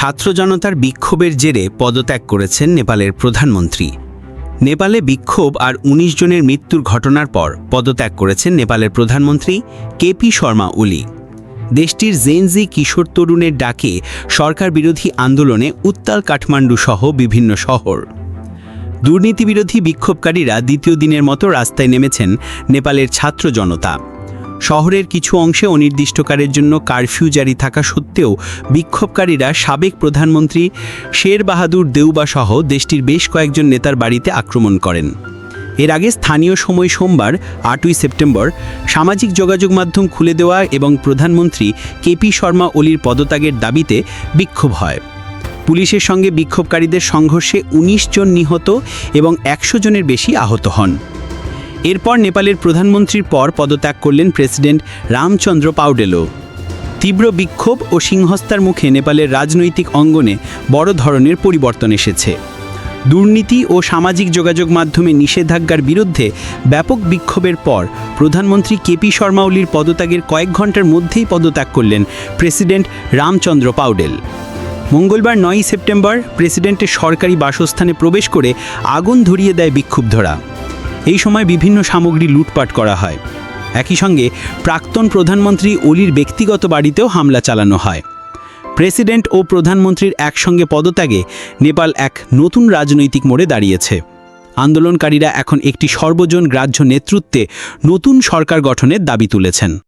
ছাত্র জনতার বিক্ষোভের জেরে পদত্যাগ করেছেন নেপালের প্রধানমন্ত্রী। নেপালে বিক্ষোভ আর ১৯ জনের মৃত্যুর ঘটনার পর পদত্যাগ করেছেন নেপালের প্রধানমন্ত্রী কেপি শর্মা ওলি দেশটির জেনজি কিশোর তরুণের ডাকে সরকার বিরোধী আন্দোলনে উত্তাল কাঠমান্ডু সহ বিভিন্ন শহর। দুর্নীতিবিরোধী বিক্ষোভকারীরা দ্বিতীয় দিনের মতো রাস্তায় নেমেছেন নেপালের ছাত্র জনতা। শহরের কিছু অংশে অনির্দিষ্টকালের জন্য কারফিউ জারি থাকা সত্ত্বেও বিক্ষোভকারীরা সাবেক প্রধানমন্ত্রী শের বাহাদুর দেউবা সহ দেশটির বেশ কয়েকজন নেতার বাড়িতে আক্রমণ করেন। এর আগে স্থানীয় সময় সোমবার, আটই সেপ্টেম্বর, সামাজিক যোগাযোগ মাধ্যম খুলে দেওয়া এবং প্রধানমন্ত্রী কেপি শর্মা ওলির পদত্যাগের দাবিতে বিক্ষোভ হয়। পুলিশের সঙ্গে বিক্ষোভকারীদের সংঘর্ষে ১৯ জন নিহত এবং একশো জনের বেশি আহত হন। এরপর নেপালের প্রধানমন্ত্রীর পর পদত্যাগ করলেন প্রেসিডেন্ট রামচন্দ্র পাউডেলো। তীব্র বিক্ষোভ ও সিংহস্তার মুখে নেপালের রাজনৈতিক অঙ্গনে বড় ধরনের পরিবর্তন এসেছে। দুর্নীতি ও সামাজিক যোগাযোগ মাধ্যমে নিষেধাজ্ঞার বিরুদ্ধে ব্যাপক বিক্ষোভের পর প্রধানমন্ত্রী কেপি শর্মা ওলির পদত্যাগের কয়েক ঘণ্টার মধ্যেই পদত্যাগ করলেন প্রেসিডেন্ট রামচন্দ্র পাউডেল। মঙ্গলবার নয়ই সেপ্টেম্বর প্রেসিডেন্টের সরকারি বাসস্থানে প্রবেশ করে আগুন ধরিয়ে দেয় বিক্ষুব্ধরা। এই সময় বিভিন্ন সামগ্রী লুটপাট করা হয়। একই সঙ্গে প্রাক্তন প্রধানমন্ত্রী অলির ব্যক্তিগত বাড়িতেও হামলা চালানো হয়। প্রেসিডেন্ট ও প্রধানমন্ত্রীর একসঙ্গে পদত্যাগে নেপাল এক নতুন রাজনৈতিক মোড়ে দাঁড়িয়েছে। আন্দোলনকারীরা এখন একটি সর্বজন গ্রাহ্য নেতৃত্বে নতুন সরকার গঠনের দাবি তুলেছেন।